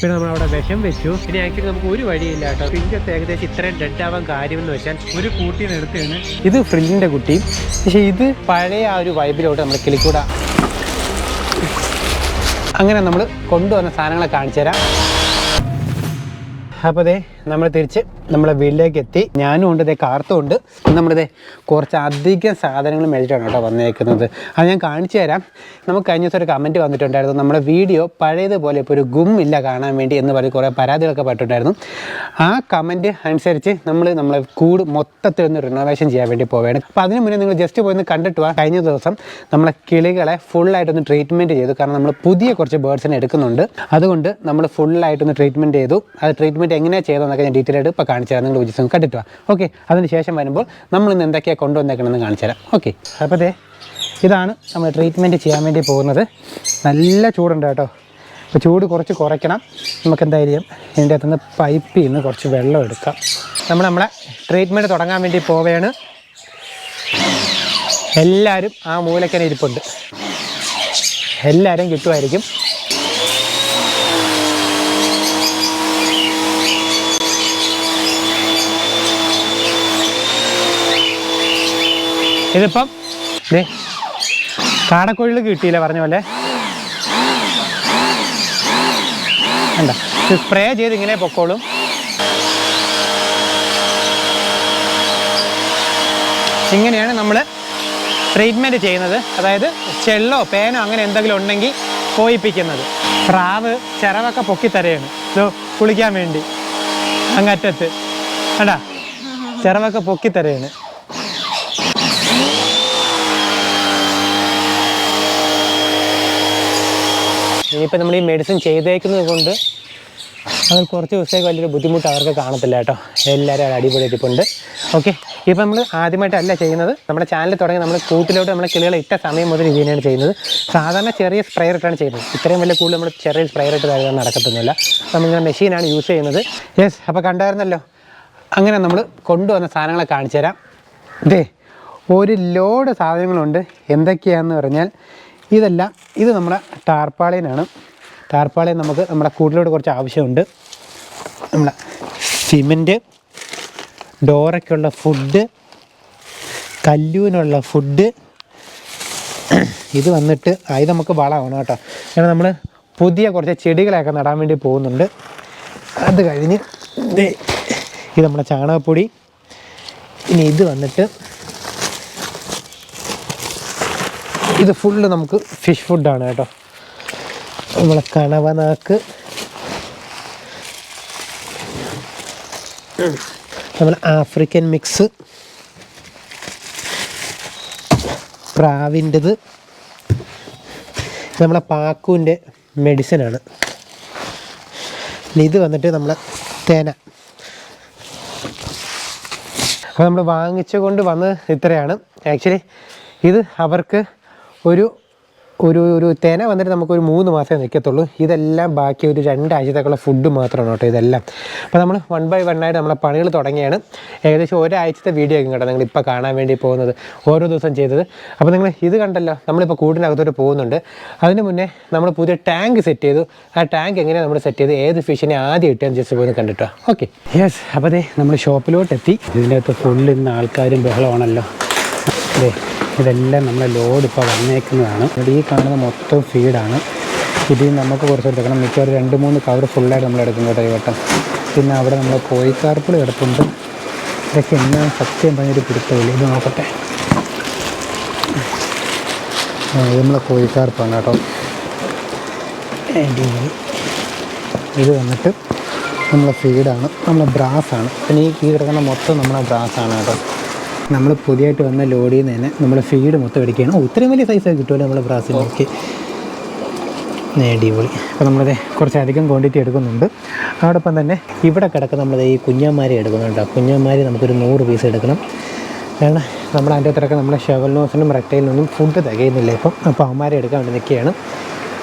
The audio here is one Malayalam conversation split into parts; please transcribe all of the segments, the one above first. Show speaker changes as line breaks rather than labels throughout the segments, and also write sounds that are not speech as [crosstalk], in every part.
പിന്നെ നമ്മൾ അവിടെ വിഷം വെച്ചു. പിന്നെ ആക്ച്വലി നമുക്ക് ഒരു വഴിയില്ല കേട്ടോ. ഫ്രിഞ്ചൊക്കെ ഏകദേശം ഇത്രയും ഡെഡ് ആവാൻ കാര്യം എന്ന് വെച്ചാൽ ഒരു കൂട്ടിയിൽ എടുത്താണ് ഇത് ഫ്രിഞ്ചിന്റെ കുട്ടി. പക്ഷെ ഇത് പഴയ ആ ഒരു വൈബിലോട്ട് നമ്മൾ കിളിക്കൂട. അങ്ങനെ നമ്മൾ കൊണ്ടുവന്ന സാധനങ്ങളെ കാണിച്ചു തരാം അപ്പോൾ ദേ നമ്മൾ തിരിച്ച് നമ്മളെ വീട്ടിലേക്ക് എത്തി. ഞാനും ഉണ്ട് ദേ കാർത്തും ഉണ്ട്. നമ്മളിതേ കുറച്ച് അധികം സാധനങ്ങൾ മേടിച്ചിട്ടാണ് കേട്ടോ വന്നേക്കുന്നത്. അത് ഞാൻ കാണിച്ചു തരാം. നമുക്ക് കഴിഞ്ഞ ദിവസം ഒരു കമന്റ് വന്നിട്ടുണ്ടായിരുന്നു. നമ്മുടെ വീഡിയോ പഴയതുപോലെ ഇപ്പോൾ ഒരു ഗും ഇല്ല കാണാൻ വേണ്ടി എന്ന് പറഞ്ഞ് കുറേ പരാതികളൊക്കെ പെട്ടിട്ടുണ്ടായിരുന്നു. ആ കമന്റ് അനുസരിച്ച് നമ്മൾ നമ്മളെ കൂട് മൊത്തത്തിൽ ഒന്ന് റിനോവേഷൻ ചെയ്യാൻ വേണ്ടി പോവുകയാണ്. അപ്പോൾ അതിന് മുന്നേ നിങ്ങൾ ജസ്റ്റ് പോയി ഒന്ന് കണ്ടിട്ട് വാ. കഴിഞ്ഞ ദിവസം നമ്മളെ കിളികളെ ഫുള്ളായിട്ടൊന്ന് ട്രീറ്റ്മെന്റ് ചെയ്തു. കാരണം നമ്മൾ പുതിയ കുറച്ച് ബേർഡ്സിനെ എടുക്കുന്നുണ്ട്. അതുകൊണ്ട് നമ്മൾ ഫുള്ളായിട്ടൊന്ന് ട്രീറ്റ്മെന്റ് ചെയ്തു. അത് ട്രീറ്റ്മെന്റ് എങ്ങനെയാണ് ചെയ്തതെന്നൊക്കെ ഞാൻ ഡീറ്റെയിൽ ആയിട്ട് ഇപ്പോൾ കാണിച്ചു തരാം. നിങ്ങൾ വിജിസ് കണ്ടിട്ട് ഓക്കെ അതിന് ശേഷം വരുമ്പോൾ നമ്മൾ ഇന്ന് എന്തൊക്കെയാണ് കൊണ്ടുവന്നേക്കണമെന്ന് കാണിച്ചു തരാം. ഓക്കെ അപ്പോൾ അതെ ഇതാണ് നമ്മൾ ട്രീറ്റ്മെന്റ് ചെയ്യാൻ വേണ്ടി പോകുന്നത്. നല്ല ചൂടുണ്ട് കേട്ടോ. അപ്പോൾ ചൂട് കുറച്ച് കുറയ്ക്കണം. നമുക്ക് എന്തായാലും ഇതിന്റെ അകത്തുനിന്ന് പൈപ്പിൽ നിന്ന് കുറച്ച് വെള്ളം എടുക്കാം. നമ്മൾ നമ്മളെ ട്രീറ്റ്മെന്റ് തുടങ്ങാൻ വേണ്ടി പോവുകയാണ്. എല്ലാവരും ആ മൂലക്കനെ ഇരിപ്പുണ്ട്. എല്ലാവരും കിട്ടുമായിരിക്കും ഇതിപ്പം ദേ കാടക്കോഴികൾ കിട്ടിയില്ല പറഞ്ഞ പോലെ? ഇത് സ്പ്രേ ചെയ്ത് ഇങ്ങനെ പൊക്കോളും. ഇങ്ങനെയാണ് നമ്മൾ ട്രീറ്റ്മെന്റ് ചെയ്യുന്നത്. അതായത് ചെള്ളോ പേനോ അങ്ങനെ എന്തെങ്കിലും ഉണ്ടെങ്കിൽ പോയിപ്പിക്കുന്നത് പ്രാവ് ചിറവൊക്കെ പൊക്കിത്തരയാണ് ഇതോ കുളിക്കാൻ വേണ്ടി. അങ്ങറ്റത്ത്. കണ്ടാ? ചിറവൊക്കെ പൊക്കിത്തരയാണ് ഇനിയിപ്പോൾ നമ്മൾ ഈ മെഡിസിൻ ചെയ്തേക്കുന്നത് കൊണ്ട് അത് കുറച്ച് ദിവസത്തേക്ക് വലിയൊരു ബുദ്ധിമുട്ട് അവർക്ക് കാണത്തില്ല കേട്ടോ. എല്ലാവരും അത് അടിപൊളി ഇരിപ്പുണ്ട് ഓക്കെ ഇപ്പം നമ്മൾ ആദ്യമായിട്ടല്ല ചെയ്യുന്നത്. നമ്മുടെ ചാനൽ തുടങ്ങി നമ്മൾ കൂട്ടിലോട്ട് നമ്മൾ കിളികളെ ഇട്ട സമയം മുതൽ ഇത് ചെയ്യുന്നത്. സാധാരണ ചെറിയ സ്പ്രേ ഇട്ടാണ് ചെയ്യുന്നത്. ഇത്രയും വലിയ കൂടുതൽ നമ്മൾ ചെറിയ സ്പ്രേ ഇട്ട് തരുന്നത് നടക്കത്തൊന്നുമില്ല. നമ്മളിങ്ങനെ മെഷീനാണ് യൂസ് ചെയ്യുന്നത്. യെസ് അപ്പോൾ കണ്ടായിരുന്നല്ലോ? അങ്ങനെ നമ്മൾ കൊണ്ടുവന്ന സാധനങ്ങളെ കാണിച്ചു തരാം ഇതേ ഒരു ലോഡ് സാധനങ്ങളുണ്ട്. എന്തൊക്കെയാണെന്ന് പറഞ്ഞാൽ ഇതെല്ലാം ഇത് നമ്മുടെ ടാർപ്പാളിനാണ് ടാർപ്പാളിൻ നമുക്ക് നമ്മുടെ കൂട്ടിലോട്ട് കുറച്ച് ആവശ്യമുണ്ട്. നമ്മുടെ സിമന്റ് ഡോറയ്ക്കുള്ള ഫുഡ് കല്ലൂവിനുള്ള ഫുഡ്. ഇത് വന്നിട്ട് അത് നമുക്ക് വളമാണ് കേട്ടോ. കാരണം നമ്മൾ പുതിയ കുറച്ച് ചെടികളെയൊക്കെ നടാൻ വേണ്ടി പോകുന്നുണ്ട്. അത് കഴിഞ്ഞ് ഇത് നമ്മുടെ ചാണകപ്പൊടി. ഇനി ഇത് വന്നിട്ട് ഇത് ഫുള്ള് നമുക്ക് ഫിഷ് ഫുഡാണ് കേട്ടോ. നമ്മളെ കണവനാക്ക്. നമ്മളെ ആഫ്രിക്കൻ മിക്സ് പ്രാവിന്റെത്. നമ്മളെ പാക്കുവിന്റെ മെഡിസിനാണ് ഇത് വന്നിട്ട് നമ്മളെ തേന. അപ്പോൾ നമ്മൾ വാങ്ങിച്ചുകൊണ്ട് കൊണ്ട് വന്നത് ഇത്രയാണ്. ആക്ച്വലി ഇത് അവർക്ക് ഒരു ഒരു ഒരു തേന വന്നിട്ട് നമുക്കൊരു മൂന്ന് മാസമേ നിൽക്കത്തുള്ളൂ. ഇതെല്ലാം ബാക്കി ഒരു രണ്ടാഴ്ചത്തേക്കുള്ള ഫുഡ് മാത്രമാണ് കേട്ടോ ഇതെല്ലാം. അപ്പോൾ നമ്മൾ വൺ ബൈ വൺ ആയിട്ട് നമ്മളെ പണികൾ തുടങ്ങിയാണ്. ഏകദേശം ഒരാഴ്ചത്തെ വീഡിയോ ആയിരിക്കും കേട്ടോ നിങ്ങൾ ഇപ്പോൾ കാണാൻ വേണ്ടി പോകുന്നത് ഓരോ ദിവസം ചെയ്തത്. അപ്പോൾ നിങ്ങൾ ഇത് കണ്ടല്ലോ നമ്മളിപ്പോൾ കൂടിനകത്തോട്ട് പോകുന്നുണ്ട്. അതിന് മുന്നേ നമ്മൾ പുതിയ ടാങ്ക് സെറ്റ് ചെയ്തു. ആ ടാങ്ക് എങ്ങനെയാണ് നമ്മൾ സെറ്റ് ചെയ്ത് ഏത് ഫിഷിനെ ആദ്യം ഇട്ടാന്ന് ജസ്റ്റ് പോയി കണ്ടിട്ടോ. ഓക്കെ യെസ് അപ്പോൾ അതെ നമ്മൾ ഷോപ്പിലോട്ട് എത്തി ഇതിന്റെ അകത്ത് ഫുള്ള് ഇന്ന് ആൾക്കാരും ബഹളമാണല്ലോ. അതെ ഇതെല്ലാം നമ്മളെ ലോഡ് ഇപ്പോൾ വന്നേക്കുന്നതാണ്. ഇവിടെ ഈ കാണുന്ന മൊത്തം ഫീഡാണ് ഇതിൽ നമുക്ക് കുറച്ച് എടുക്കണം. മിക്കവാറും രണ്ട് മൂന്ന് കവർ ഫുള്ളായിട്ട് നമ്മൾ എടുക്കും കേട്ടോ ഈ വട്ടം. പിന്നെ അവിടെ നമ്മൾ കോഴിക്കാർപ്പിൾ കിടപ്പുണ്ട് ഇതൊക്കെ എന്നാ സത്യം പറഞ്ഞൊരു പിടുത്തമില്ല. ഇത് നോക്കട്ടെ. ഇത് നമ്മളെ കോഴിക്കാർപ്പാണ് കേട്ടോ. ഇത് വന്നിട്ട് നമ്മളെ ഫീഡാണ് നമ്മളെ ബ്രാസാണ് പിന്നെ ഈ ഈ കിടക്കുന്ന മൊത്തം നമ്മളെ ആണ് കേട്ടോ. നമ്മൾ പുതിയതായിട്ട് വന്ന ലോഡിയിൽ നിന്ന് തന്നെ നമ്മൾ ഫീഡ് മൊത്തം അടിക്കുകയാണ് ഇത്രയും വലിയ സൈസൊക്കെ കിട്ടുമല്ലോ നമ്മൾ ബ്രാസിലേക്ക് ഓക്കെ അടിപൊളി. അപ്പോൾ നമ്മളത് കുറച്ചധികം ക്വാണ്ടിറ്റി എടുക്കുന്നുണ്ട്. അതോടൊപ്പം തന്നെ ഇവിടെ കിടക്കുന്ന നമ്മളത് ഈ കുഞ്ഞന്മാരെ എടുക്കുന്നുണ്ട് കുഞ്ഞന്മാരെ നമുക്കൊരു നൂറ് പീസ് എടുക്കണം. കാരണം നമ്മൾ അതിന്റെ അത്രയൊക്കെ നമ്മുടെ ഷെവൽ നോസിനും റെക്ടൈലിനൊന്നും ഫുഡ് തികയുന്നില്ല ഇപ്പം. അപ്പോൾ അവന്മാരെ എടുക്കാൻ വേണ്ടി നിൽക്കുകയാണ്.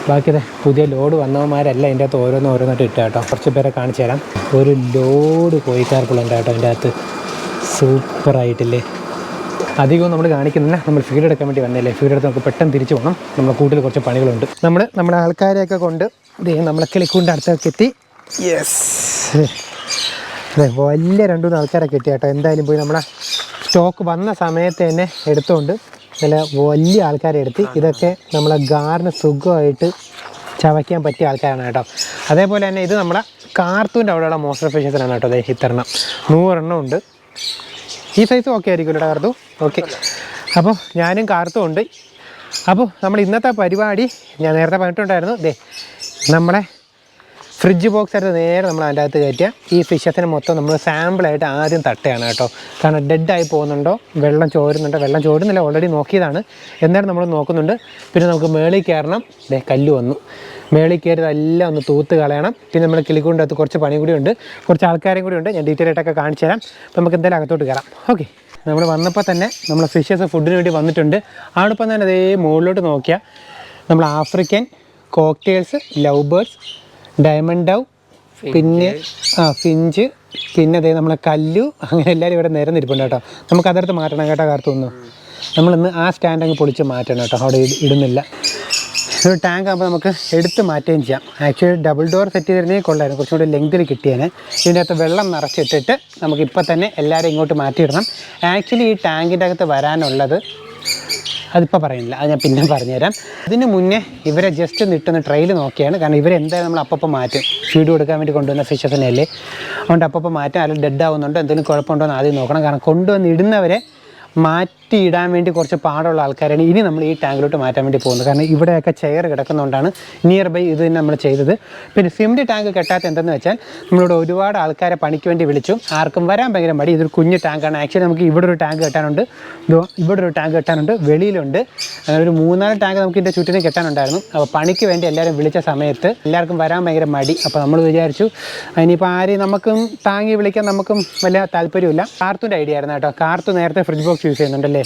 ബാക്കി പുതിയ ലോഡ് വന്നവന്മാരല്ല അതിന്റെ അകത്ത് ഓരോന്ന് ഓരോന്നായിട്ട് ഇട്ടാട്ടോ കുറച്ച് പേരെ കാണിച്ചു തരാം. ഒരു ലോഡ് കോഴിക്കാർക്കുള്ള കേട്ടോ അതിന്റെ അകത്ത്. സൂപ്പറായിട്ടില്ലേ? അധികവും നമ്മൾ കാണിക്കുന്നില്ല നമ്മൾ ഫീഡ് എടുക്കാൻ വേണ്ടി വന്നില്ലേ ഫീഡ് എടുത്ത് നമുക്ക് പെട്ടെന്ന് തിരിച്ചു പോകണം നമ്മുടെ കൂട്ടിൽ കുറച്ച് പണികളുണ്ട്. നമ്മൾ നമ്മുടെ ആൾക്കാരെയൊക്കെ കൊണ്ട് ദേ നമ്മളെ കിളിക്കൂണ്ട് അടുത്തൊക്കെ എത്തി. യെസ് അതെ വലിയ രണ്ടു മൂന്ന് ആൾക്കാരെ കിട്ടി കേട്ടോ എന്തായാലും പോയി നമ്മളെ സ്റ്റോക്ക് വന്ന സമയത്ത് തന്നെ എടുത്തുകൊണ്ട് നല്ല വലിയ ആൾക്കാരെ എടുത്ത്. ഇതൊക്കെ നമ്മളെ ഗാറിന് സുഖമായിട്ട് ചവയ്ക്കാൻ പറ്റിയ ആൾക്കാരാണ് കേട്ടോ. അതേപോലെ തന്നെ ഇത് നമ്മുടെ കാർത്തൂന്റെ അവിടെയുള്ള മോസ്റ്റർ ഫിഷസിനാണ് കേട്ടോ അതെ ഇത്തരണം. നൂറെണ്ണം ഉണ്ട്. ഈ സൈസ് ഓക്കെ ആയിരിക്കും കേട്ടോ കാർത്തു ഓക്കെ അപ്പോൾ ഞാനും കാർത്തും ഉണ്ട്. അപ്പോൾ നമ്മൾ ഇന്നത്തെ പരിപാടി ഞാൻ നേരത്തെ പറഞ്ഞിട്ടുണ്ടായിരുന്നു. ദേ നമ്മളെ ഫ്രിഡ്ജ് ബോക്സ് എടുത്ത് നേരെ നമ്മൾ അതിന്റെ അകത്ത് കയറ്റുക ഈ ഫിഷസിനെ മൊത്തം നമ്മൾ സാമ്പിളായിട്ട് ആദ്യം തട്ടുകയാണ് കേട്ടോ. കാരണം ഡെഡായി പോകുന്നുണ്ടോ? വെള്ളം ചോരുന്നുണ്ടോ? വെള്ളം ചോരുന്നില്ല ഓൾറെഡി നോക്കിയതാണ്. എന്നാലും നമ്മൾ നോക്കുന്നുണ്ട്. പിന്നെ നമുക്ക് മേളിൽ കയറണം. ദേ കല്ല് വന്നു. മേളിൽ കയറി എല്ലാം ഒന്ന് തൂത്ത് കളയണം. പിന്നെ നമ്മൾ കിളിക്കൂടിന്റെ അകത്ത് കുറച്ച് പണി കൂടിയുണ്ട് കുറച്ച് ആൾക്കാരും കൂടി ഉണ്ട്. ഞാൻ ഡീറ്റെയിൽ ആയിട്ടൊക്കെ കാണിച്ചു തരാം. നമുക്ക് എന്തായാലും അകത്തോട്ട് കയറാം. ഓക്കെ നമ്മൾ വന്നപ്പോൾ തന്നെ നമ്മൾ ഫിഷസ് ഫുഡിന് വേണ്ടി വന്നിട്ടുണ്ട്. അവിടെ തന്നെ അതേ മുകളിലോട്ട് നോക്കിയാൽ നമ്മൾ African cockatiels love birds diamond dove പിന്നെ ആ ഫിഞ്ച് പിന്നെ അതേ നമ്മളെ കല്ലു അങ്ങനെ എല്ലാവരും ഇവിടെ നിരന്നിരിപ്പുണ്ട് കേട്ടോ. നമുക്ക് അതെടുത്ത് മാറ്റണം കേട്ടോ കാർത്തൊന്നും നമ്മളിന്ന് ആ സ്റ്റാൻഡ് അങ്ങ് പൊളിച്ച് മാറ്റണം കേട്ടോ അവിടെ ഇടുന്നില്ല. ഒരു ടാങ്ക് ആകുമ്പോൾ നമുക്ക് എടുത്ത് മാറ്റുകയും ചെയ്യാം. ആക്ച്വലി ഡബിൾ ഡോർ സെറ്റ് ചെയ്തിരുന്നെങ്കിൽ കൊള്ളായിരുന്നു. കുറച്ചും കൂടി ലെങ്തിൽ കിട്ടിയേനെ. ഇതിന്റെ അകത്ത് വെള്ളം നിറച്ചിട്ടിട്ട് നമുക്ക് ഇപ്പോൾ തന്നെ എല്ലാവരും ഇങ്ങോട്ട് മാറ്റിയിടണം. ആക്ച്വലി ഈ ടാങ്കിന്റെ അകത്ത് വരാനുള്ളത് അതിപ്പോൾ പറയുന്നില്ല. അത് ഞാൻ പിന്നെ പറഞ്ഞുതരാം. അതിന് മുന്നേ ഇവരെ ജസ്റ്റ് നിട്ടുന്ന ട്രെയിൽ നോക്കിയാണ്. കാരണം ഇവരെന്തായാലും നമ്മൾ അപ്പം മാറ്റും. ഫീഡ് കൊടുക്കാൻ വേണ്ടി കൊണ്ടുവന്ന ഫിഷസിനെ അല്ലേ അതുകൊണ്ട് അപ്പം മാറ്റും. അല്ലെങ്കിൽ ഡെഡ് ആവുന്നുണ്ടോ? എന്തെങ്കിലും കുഴപ്പമുണ്ടോ എന്ന് ആദ്യം നോക്കണം. കാരണം കൊണ്ടുവന്ന് ഇടുന്നവരെ മാറ്റി ഇടാൻ വേണ്ടി കുറച്ച് പാടുള്ള ആൾക്കാരാണ് ഇനി നമ്മൾ ഈ ടാങ്കിലോട്ട് മാറ്റാൻ വേണ്ടി പോകുന്നത്. കാരണം ഇവിടെയൊക്കെ ചെയർ കിടക്കുന്നതുകൊണ്ടാണ് നിയർ ബൈ ഇത് തന്നെ നമ്മൾ ചെയ്തത്. പിന്നെ സിംഡ് ടാങ്ക് കെട്ടാത്ത എന്തെന്ന് വെച്ചാൽ നമ്മളിവിടെ ഒരുപാട് ആൾക്കാരെ പണിക്ക് വേണ്ടി വിളിച്ചു. ആർക്കും വരാൻ ഭയങ്കര മടി. ഇതൊരു കുഞ്ഞ് ടാങ്കാണ്. ആക്ച്വലി നമുക്ക് ഇവിടെ ഒരു ടാങ്ക് കെട്ടാനുണ്ട്. ഇവിടെ ഒരു ടാങ്ക് കെട്ടാനുണ്ട്. വെളിയിലുണ്ട്. അങ്ങനെ ഒരു മൂന്നാൽ ടാങ്ക് നമുക്ക് ഇതിന്റെ ചുറ്റിനും കെട്ടാനുണ്ടായിരുന്നു. അപ്പോൾ പണിക്ക് വേണ്ടി എല്ലാവരും വിളിച്ച സമയത്ത് എല്ലാവർക്കും വരാൻ ഭയങ്കര മടി. അപ്പോൾ നമ്മൾ വിചാരിച്ചു അതിനിപ്പോൾ ആരെയും നമുക്കും താങ്ങി വിളിക്കാൻ നമുക്കും വലിയ താല്പര്യമില്ല കാർത്തൂന്റെ ഐഡിയ ആയിരുന്നു കേട്ടോ. കാർത്തു നേരത്തെ ഫ്രിഡ്ജ് ബോക്സ് യൂസ് ചെയ്യുന്നുണ്ടല്ലേ?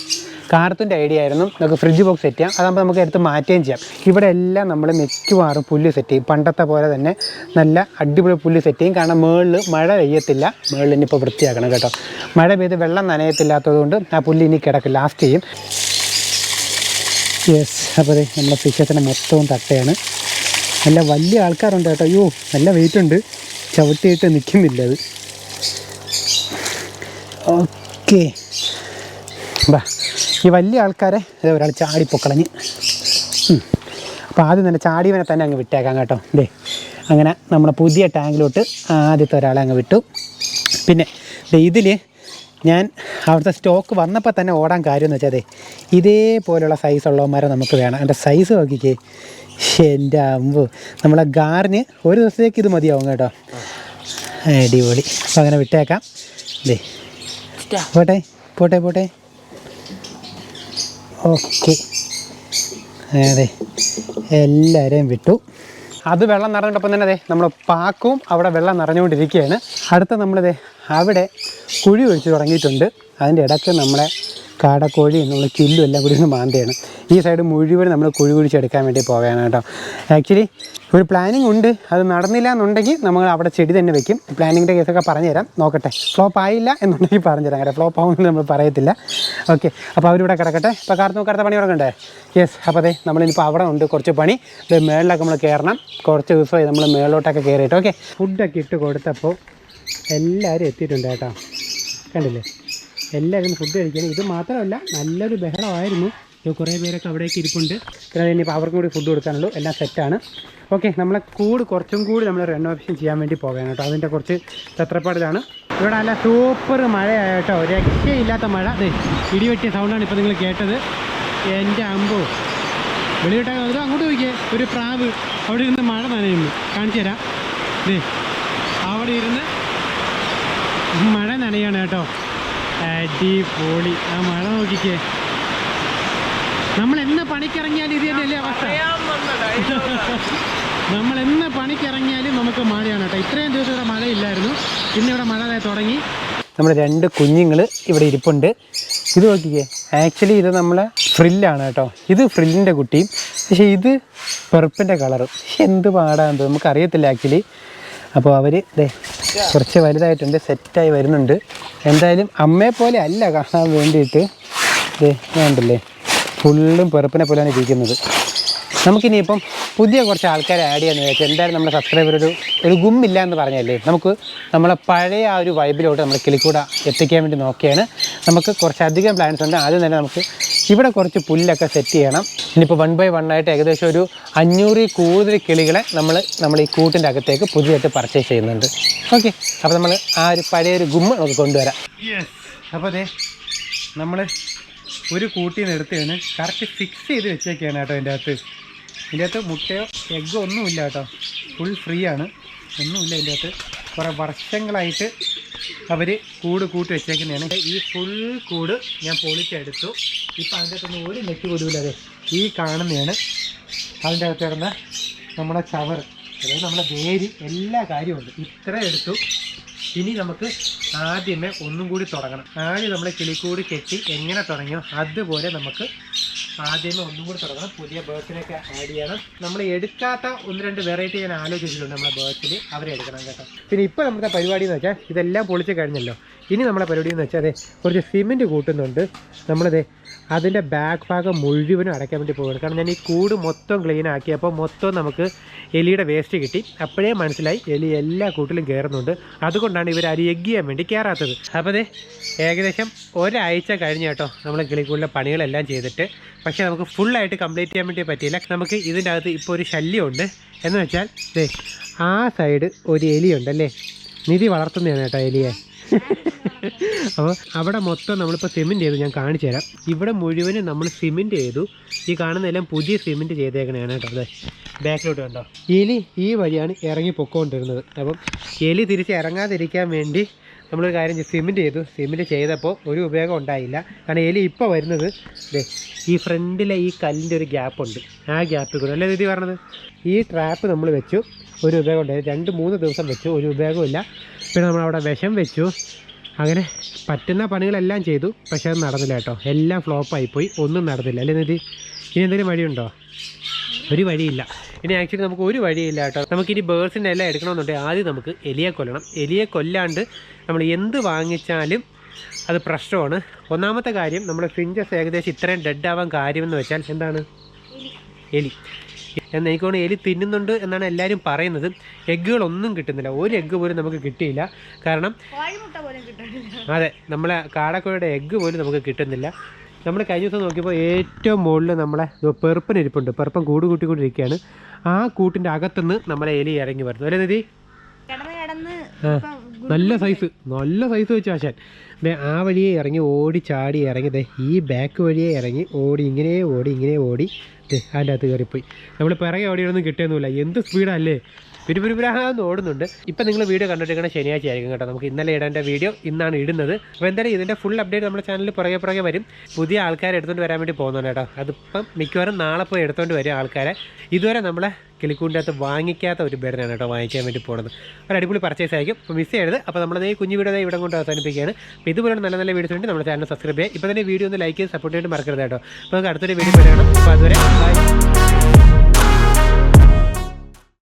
കാർത്തൂന്റെ ഐഡിയ ആയിരുന്നു നമുക്ക് ഫ്രിഡ്ജ് ബോക്സ് സെറ്റ് ചെയ്യാം. അതാകുമ്പോൾ നമുക്ക് എടുത്ത് മാറ്റുകയും ചെയ്യാം. ഇവിടെ എല്ലാം നമ്മൾ മിക്കവാറും പുല്ല് സെറ്റ് ചെയ്യും. പണ്ടത്തെ പോലെ തന്നെ നല്ല അടിപൊളി പുല്ല് സെറ്റ് ചെയ്യും. കാരണം മുകളിൽ മഴ പെയ്യത്തില്ല. മുകളിൽ ഇനിയിപ്പോൾ വൃത്തിയാക്കണം കേട്ടോ. മഴ പെയ്ത് വെള്ളം നനയത്തില്ലാത്തതുകൊണ്ട് ആ പുല്ല് ഇനി കിടക്കും. ലാസ്റ്റ് ചെയ്യും. യെസ് അപ്പോൾ നമ്മുടെ ഫിഷത്തിനെ മൊത്തവും തട്ടയാണ്. നല്ല വലിയ ആൾക്കാരുണ്ട് കേട്ടോ. അയ്യോ നല്ല വെയിറ്റ് ഉണ്ട്. ചവിട്ടിയിട്ട് നിൽക്കുന്നില്ല അത്. ഓക്കെ ബാ ഈ വലിയ ആൾക്കാരെ ഇതേ ഒരാൾ ചാടിപ്പൊക്കളഞ്ഞ്. അപ്പോൾ ആദ്യം തന്നെ ചാടിയവനെ തന്നെ അങ്ങ് വിട്ടേക്കാം കേട്ടോ. ദേ അങ്ങനെ നമ്മുടെ പുതിയ ടാങ്കിലോട്ട് ആദ്യത്തെ ഒരാളെ അങ്ങ് വിട്ടു. പിന്നെ ഇതിൽ ഞാൻ അവിടുത്തെ സ്റ്റോക്ക് വന്നപ്പോൾ തന്നെ ഓടാൻ കാര്യമെന്ന് വെച്ചാൽ അതെ ഇതേപോലെയുള്ള സൈസുള്ളവന്മാരെ നമുക്ക് വേണം. എന്റെ സൈസ് നോക്കിക്കേ. എന്റെ അമ്പ്. നമ്മളെ ഗാറിന് ഒരു ദിവസത്തേക്ക് ഇത് മതിയാവും കേട്ടോ. അടിപൊളി. അപ്പോൾ അങ്ങനെ വിട്ടേക്കാം. ദേ പോട്ടെ പോട്ടെ പോട്ടെ. ഓക്കെ. അതെ. എല്ലാവരെയും വിട്ടു. അത് വെള്ളം നിറഞ്ഞിട്ടപ്പം തന്നെ അതെ നമ്മൾ പാക്കവും അവിടെ വെള്ളം നിറഞ്ഞുകൊണ്ടിരിക്കുകയാണ്. അടുത്ത നമ്മളിത് അവിടെ കുഴി ഒഴിച്ച് തുടങ്ങിയിട്ടുണ്ട്. അതിന്റെ ഇടയ്ക്ക് നമ്മളെ കാടക്കോഴി എന്നുള്ള ചില്ലും എല്ലാം കൂടി ഒന്ന് മാന്തയാണ് ഈ സൈഡ് മുഴുവൻ നമ്മൾ കുഴി കുഴിച്ചെടുക്കാൻ വേണ്ടി പോകാനാണ് കേട്ടോ. ആക്ച്വലി ഒരു പ്ലാനിങ് ഉണ്ട്. അത് നടന്നില്ല എന്നുണ്ടെങ്കിൽ നമ്മൾ അവിടെ ചെടി തന്നെ വെക്കും. പ്ലാനിങ്ങിന്റെ കേസൊക്കെ പറഞ്ഞുതരാം. നോക്കട്ടെ. ഫ്ലോപ്പ് ആയില്ല എന്നുണ്ടെങ്കിൽ പറഞ്ഞുതരാം. കാരണം ഫ്ലോപ്പ് ആവുമെന്ന് നമ്മൾ പറയത്തില്ല. ഓക്കെ അപ്പോൾ അവരിവിടെ കിടക്കട്ടെ. ഇപ്പോൾ കാർത്ത് നോക്കാത്ത പണി തുടങ്ങണ്ടേ? യെസ് അപ്പോൾ അതെ നമ്മളിപ്പോൾ അവിടെ ഉണ്ട് കുറച്ച് പണി. ഇത് മേളിലൊക്കെ നമ്മൾ കയറണം കുറച്ച് ദിവസമായി നമ്മൾ മേളിലോട്ടൊക്കെ കയറിയിട്ട് ഓക്കെ ഫുഡൊക്കെ ഇട്ട് കൊടുത്തപ്പോൾ എല്ലാവരും എത്തിയിട്ടുണ്ട് കേട്ടോ. കണ്ടില്ലേ? എല്ലാവരും ഫുഡ് കഴിക്കണം. ഇത് മാത്രമല്ല നല്ലൊരു ബഹളമായിരുന്നു. കുറേ പേരൊക്കെ അവിടേക്ക് ഇരിപ്പുണ്ട്. പിന്നെ ഇനിയിപ്പോൾ അവർക്കും കൂടി ഫുഡ് കൊടുക്കാനുള്ളൂ. എല്ലാം സെറ്റാണ് ഓക്കെ നമ്മളെ കൂട് കുറച്ചും കൂടി നമ്മൾ റെനോവേഷൻ ചെയ്യാൻ വേണ്ടി പോവുകയാണ് കേട്ടോ. അതിന്റെ കുറച്ച് ചത്രപ്പാടിലാണ് ഇവിടെ നല്ല സൂപ്പർ മഴയായ കേട്ടോ. രക്ഷയില്ലാത്ത മഴ. അതെ ഇടിവെട്ടിയ സൗണ്ടാണ് ഇപ്പോൾ നിങ്ങൾ കേട്ടത്. എന്റെ അമ്പോ. വെളിവിട്ടാൽ അത് അങ്ങോട്ട് നോക്കിയേ ഒരു പ്രാവ്. അവിടെ ഇരുന്ന് മഴ നനയുന്നു. കാണിച്ചു തരാം. അവിടെ ഇരുന്ന് മഴ നനയാണ് കേട്ടോ. അടിപൊളി. ആ മഴ നോക്കിക്കേ. നമ്മൾ എന്ന് പണിക്കിറങ്ങിയാലും ഇത് തന്നെയല്ലേ അവസ്ഥ. [laughs] നമ്മൾ എന്ന് പണിക്കിറങ്ങിയാലും നമുക്ക് മഴയാണ് കേട്ടോ. ഇത്രയും ദിവസം ഇവിടെ മഴയില്ലായിരുന്നു. ഇന്ന് ഇവിടെ മഴ തുടങ്ങി. നമ്മുടെ രണ്ട് കുഞ്ഞുങ്ങൾ ഇവിടെ ഇരിപ്പുണ്ട്. ഇത് നോക്കിക്കേ. ആക്ച്വലി ഇത് നമ്മളെ ഫ്രില്ലാണ് കേട്ടോ. ഇത് ഫ്രില്ലിന്റെ കുട്ടിയും. പക്ഷേ ഇത് പെറുപ്പിന്റെ കളറും എന്ത് പാടാന്ന് നമുക്കറിയത്തില്ല ആക്ച്വലി അപ്പോൾ അവർ ദേ കുറച്ച് വലുതായിട്ടുണ്ട് സെറ്റായി വരുന്നുണ്ട്. എന്തായാലും അമ്മയെ പോലെ അല്ല കാണാൻ വേണ്ടിയിട്ട് ദേ വേണ്ടല്ലേ ഫുള്ളും പെറുപ്പിനെ പോലെയാണ് ഇരിക്കുന്നത്. നമുക്കിനിയിപ്പം പുതിയ കുറച്ച് ആൾക്കാരെ ആഡ് ചെയ്യാന്ന് വെച്ചാൽ എന്തായാലും നമ്മുടെ സബ്സ്ക്രൈബർ ഒരു ഒരു ഗുമ്മില്ല എന്ന് പറഞ്ഞല്ലേ? നമുക്ക് നമ്മളെ പഴയ ആ ഒരു വൈബിലോട്ട് നമ്മൾ കിളിക്കൂട എത്തിക്കാൻ വേണ്ടി നോക്കിയാണ്. നമുക്ക് കുറച്ചധികം പ്ലാൻസ് ഉണ്ട്. ആദ്യം തന്നെ നമുക്ക് ഇവിടെ കുറച്ച് പുല്ലൊക്കെ സെറ്റ് ചെയ്യണം. ഇനിയിപ്പോൾ വൺ ബൈ വൺ ആയിട്ട് ഏകദേശം ഒരു അഞ്ഞൂറിൽ കൂടുതൽ കിളികളെ നമ്മൾ നമ്മൾ ഈ കൂട്ടിന്റെ അകത്തേക്ക് പുതിയതായിട്ട് പർച്ചേസ് ചെയ്യുന്നുണ്ട്. ഓക്കെ അപ്പോൾ നമ്മൾ ആ ഒരു പഴയ ഒരു ഗുമ്മ നമുക്ക് കൊണ്ടുവരാം. അപ്പോൾ അതെ നമ്മൾ ഒരു കൂട്ടിൽ നിന്ന് എടുത്തതിന് കറക്റ്റ് ഫിക്സ് ചെയ്ത് വെച്ചേക്കാണ് കേട്ടോ എന്റെ അകത്ത്. ഇതിന്റെ അകത്ത് മുട്ടയോ എഗ്ഗോ ഒന്നുമില്ല കേട്ടോ. ഫുൾ ഫ്രീ ആണ്. ഒന്നുമില്ല ഇതിന്റെ അകത്ത്. കുറേ വർഷങ്ങളായിട്ട് അവർ കൂട് കൂട്ടി വെച്ചേക്കുന്നതാണ്. ഈ ഫുൾ കൂട് ഞാൻ പൊളിച്ചെടുത്തു ഇപ്പം അതിന്റെ അകത്തൊന്നും ഒരു നെറ്റ് കൊടുവില്ലാതെ ഈ കാണുന്നതാണ്. അതിന്റെ അകത്ത് കിടന്ന നമ്മുടെ ചവർ അതായത് നമ്മുടെ വേര് എല്ലാ കാര്യവും ഉണ്ട്. ഇത്ര എടുത്തു. ഇനി നമുക്ക് ആദ്യമേ ഒന്നും കൂടി തുടങ്ങണം. ആദ്യം നമ്മൾ കിളിക്കൂട് കെട്ടി എങ്ങനെ തുടങ്ങിയോ അതുപോലെ നമുക്ക് ആദ്യമേ ഒന്നും കൂടി തുടങ്ങണം. പുതിയ ബേർഡ്സിനെയൊക്കെ ആഡ് ചെയ്യണം. നമ്മൾ എടുക്കാത്ത ഒന്ന് രണ്ട് വെറൈറ്റി ഞാൻ ആലോചിച്ചിട്ടുണ്ട് നമ്മളെ ബേർഡ്സിൽ അവരെ എടുക്കണം കേട്ടോ. പിന്നെ ഇപ്പോൾ നമ്മുടെ പരിപാടി എന്ന് വെച്ചാൽ ഇതെല്ലാം പൊളിച്ച് കഴിഞ്ഞല്ലോ. ഇനി നമ്മളെ പരിപാടി എന്ന് വെച്ചാൽ അതെ കുറച്ച് സിമെന്റ് കൂട്ടുന്നുണ്ട്. നമ്മളതേ അതിന്റെ ബാക്ക് ഭാഗം മുഴുവനും അടയ്ക്കാൻ വേണ്ടി പോവുകയാണ്. കാരണം ഞാൻ ഈ കൂട് മൊത്തം ക്ലീൻ ആക്കിയപ്പോൾ മൊത്തം നമുക്ക് എലിയുടെ വേസ്റ്റ് കിട്ടി. അപ്പോഴേ മനസ്സിലായി എലി എല്ലാ കൂട്ടിലും കയറുന്നുണ്ട് അതുകൊണ്ടാണ് ഇവർ അരി എഗ് ചെയ്യാൻ വേണ്ടി കയറാത്തത് അപ്പോൾ അതെ ഏകദേശം ഒരാഴ്ച കഴിഞ്ഞ് കേട്ടോ നമ്മൾ കിളിക്കൂടിലെ പണികളെല്ലാം ചെയ്തിട്ട്. പക്ഷേ നമുക്ക് ഫുള്ളായിട്ട് കംപ്ലീറ്റ് ചെയ്യാൻ വേണ്ടി പറ്റിയില്ല. നമുക്ക് ഇതിന്റെ അകത്ത് ഇപ്പോൾ ഒരു ശല്യമുണ്ട്. എന്ന് വെച്ചാൽ ദേ ആ സൈഡ് ഒരു എലിയുണ്ടല്ലേ? നിധി വളർത്തുന്നതാണ് കേട്ടോ എലിയെ. അപ്പോൾ അവിടെ മൊത്തം നമ്മളിപ്പോൾ സിമെന്റ് ചെയ്തു ഞാൻ കാണിച്ചു തരാം. ഇവിടെ മുഴുവനും നമ്മൾ സിമെന്റ് ചെയ്തു. ഈ കാണുന്നതെല്ലാം പുതിയ സിമെന്റ് ചെയ്തേക്കണേണ് കേട്ടോ. അതെ ബാക്കിലോട്ട് കണ്ടോ? എലി ഈ വഴിയാണ് ഇറങ്ങി പൊക്കോണ്ടിരുന്നത്. അപ്പം എലി തിരിച്ച് ഇറങ്ങാതിരിക്കാൻ വേണ്ടി നമ്മളൊരു കാര്യം സിമെന്റ് ചെയ്തു. സിമെന്റ് ചെയ്തപ്പോൾ ഒരു ഉപയോഗം ഉണ്ടായില്ല. കാരണം എലി ഇപ്പോൾ വരുന്നത് ഈ ഫ്രണ്ടിലെ ഈ കല്ലിന്റെ ഒരു ഗ്യാപ്പുണ്ട് ആ ഗ്യാപ്പിൽ കൂടെ. അല്ലേ ഇത് പറഞ്ഞത്? ഈ ട്രാപ്പ് നമ്മൾ വെച്ചു. ഒരു ഉപയോഗം ഉണ്ടായി. രണ്ട് മൂന്ന് ദിവസം വെച്ചു. ഒരു ഉപയോഗമില്ല പിന്നെ നമ്മൾ അവിടെ വിഷം വെച്ചു. അങ്ങനെ പറ്റുന്ന പണികളെല്ലാം ചെയ്തു പക്ഷേ അത് നടന്നില്ല കേട്ടോ. എല്ലാം ഫ്ലോപ്പായിപ്പോയി ഒന്നും നടന്നില്ല. അല്ലേ നിധി? ഇനി എന്തെങ്കിലും വഴിയുണ്ടോ? ഒരു വഴിയില്ല. ഇനി ആക്ച്വലി നമുക്ക് ഒരു വഴിയില്ല കേട്ടോ. നമുക്കിനി ബേഴ്സിന്റെ എല്ലാം എടുക്കണമെന്നുണ്ടെങ്കിൽ ആദ്യം നമുക്ക് എലിയെ കൊല്ലണം. എലിയെ കൊല്ലാണ്ട് നമ്മൾ എന്ത് വാങ്ങിച്ചാലും അത് പ്രശ്നമാണ്. ഒന്നാമത്തെ കാര്യം നമ്മുടെ ഫിഞ്ചസ് ഏകദേശം ഇത്രയും ഡെഡ് ആവാൻ കാര്യമെന്ന് വെച്ചാൽ എന്താണ്? എലി. എന്നാൽ എനിക്ക് തോന്നുന്നു എലി തിന്നുന്നുണ്ട് എന്നാണ് എല്ലാവരും പറയുന്നത്. എഗ്ഗുകളൊന്നും കിട്ടുന്നില്ല. ഒരു എഗ്ഗ് പോലും നമുക്ക് കിട്ടിയില്ല. കാരണം അതെ നമ്മളെ കാടക്കോഴിയുടെ എഗ്ഗ് പോലും നമുക്ക് കിട്ടുന്നില്ല. നമ്മൾ കഴിഞ്ഞ ദിവസം നോക്കിയപ്പോൾ ഏറ്റവും മുകളിൽ നമ്മളെ ഇരിപ്പുണ്ട്. പെറുപ്പൻ കൂട് കൂട്ടിക്കൊണ്ടിരിക്കുകയാണ്. ആ കൂട്ടിന്റെ അകത്തുനിന്ന് നമ്മളെ എലി ഇറങ്ങി വരുന്നു. അല്ലേ നിധി?
കിടന്ന് കിടന്ന്
നല്ല സൈസ് നല്ല സൈസ് വെച്ച് ആശാൻ. ദേ ആ വഴിയെ ഇറങ്ങി ഓടി ചാടി ഇറങ്ങി ദേ ഈ ബാക്ക് വഴിയെ ഇറങ്ങി ഓടി ഇങ്ങനെ ഓടി ഇങ്ങനെ ഓടി ദേ അതിന്റെ അകത്ത് കയറിപ്പോയി. നമ്മൾ പിറകെ ഓടിയൊന്നും കിട്ടിയൊന്നുമില്ല. എന്ത് സ്പീഡല്ലേ പിരുപുരുപുരാന്ന് ഓടുന്നുണ്ട്. ഇപ്പം നിങ്ങൾ വീഡിയോ കണ്ടിട്ടിരിക്കണ ശനിയാഴ്ച ആയിരിക്കും കേട്ടോ. നമുക്ക് ഇന്നലെ ഇടേണ്ട വീഡിയോ ഇന്നാണ് ഇടുന്നത്. അപ്പോൾ എന്തായാലും ഇതിന്റെ ഫുൾ അപ്ഡേറ്റ് നമ്മുടെ ചാനലിൽ പുറകെ പുറകെ വരും. പുതിയ ആൾക്കാരെ എടുത്തുകൊണ്ട് വരാൻ വേണ്ടി പോകുന്നുണ്ട് കേട്ടോ. അതിപ്പം മിക്കവാറും നാളെ പോയി എടുത്തുകൊണ്ട് വരും ആൾക്കാരെ. ഇതുവരെ നമ്മളെ കിളിക്കൂടിന്റെ അകത്ത് വാങ്ങിക്കാത്ത ഒരു ബേഡിനാണ് കേട്ടോ വാങ്ങിക്കാൻ വേണ്ടി പോകുന്നത്. ഒരു അടിപൊളി പർച്ചേസ് ആയിരിക്കും. അപ്പോൾ മിസ് ചെയ്യരുത്. അപ്പോൾ നമ്മൾ ഈ കുഞ്ഞു വീഡിയോ ഇവിടെ കൊണ്ട് അവസാനിപ്പിക്കുകയാണ്. അപ്പോൾ ഇതുപോലെ നല്ല നല്ല വീഡിയോസ് വേണ്ടി നമ്മുടെ ചാനൽ സബ്സ്ക്രൈബ് ചെയ്യുക. ഇപ്പോൾ തന്നെ വീഡിയോ ഒന്ന് ലൈക്ക് ചെയ്ത് സപ്പോർട്ട് ചെയ്തിട്ട് മറക്കരുത് കേട്ടോ. അപ്പോൾ നമുക്ക് അടുത്തൊരു വീഡിയോ വരണം അപ്പോൾ അതുവരെ ബൈ